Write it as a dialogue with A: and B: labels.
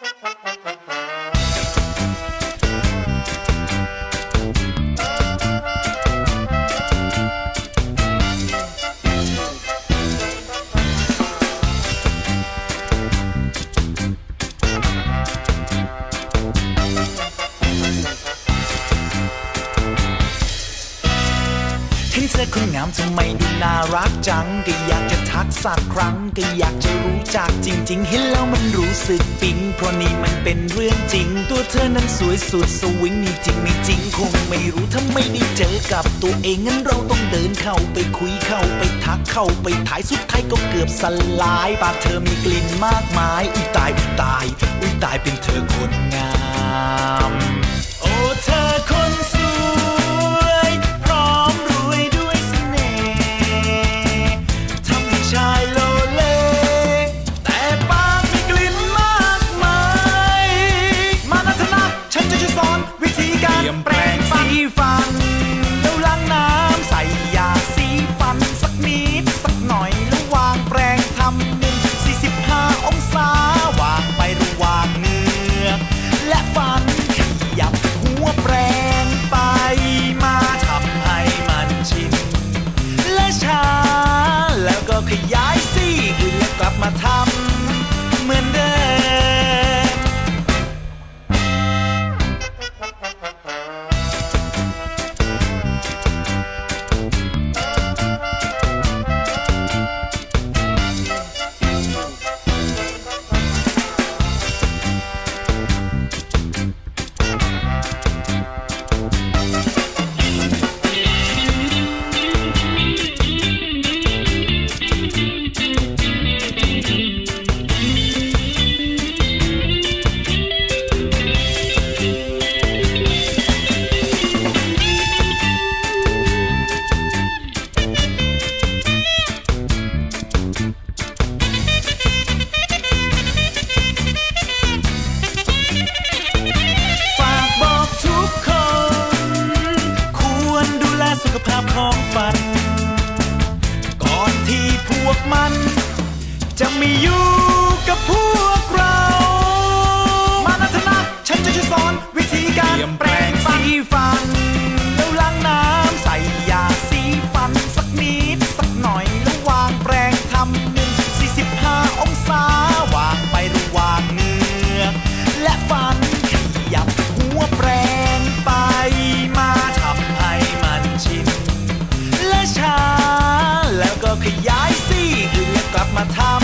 A: Ha ha ha! เห็นเธอคนงามทำไมดูน่ารักจัง ก็อยากจะทักสักครั้ง ก็อยากจะรู้จักจริง ๆ เห็นแล้วมันรู้สึกปิ๊ง เพราะนี่มันเป็นเรื่องจริง ตัวเธอนั้นสวยสุดสวิงนี่จริงไม่จริง คงไม่รู้ถ้าไม่ได้เจอกับตัวเองงั้นเราต้องเดินเข้าไปคุยเข้าไปทักเข้าไปถ่ายสุดท้ายก็เกือบสลายปากเธอมีกลิ่นมากมายอุ้ยตายอุ้ยตายอุ้ยตายเป็นเธอคนงาม โอ้เธอคน นแ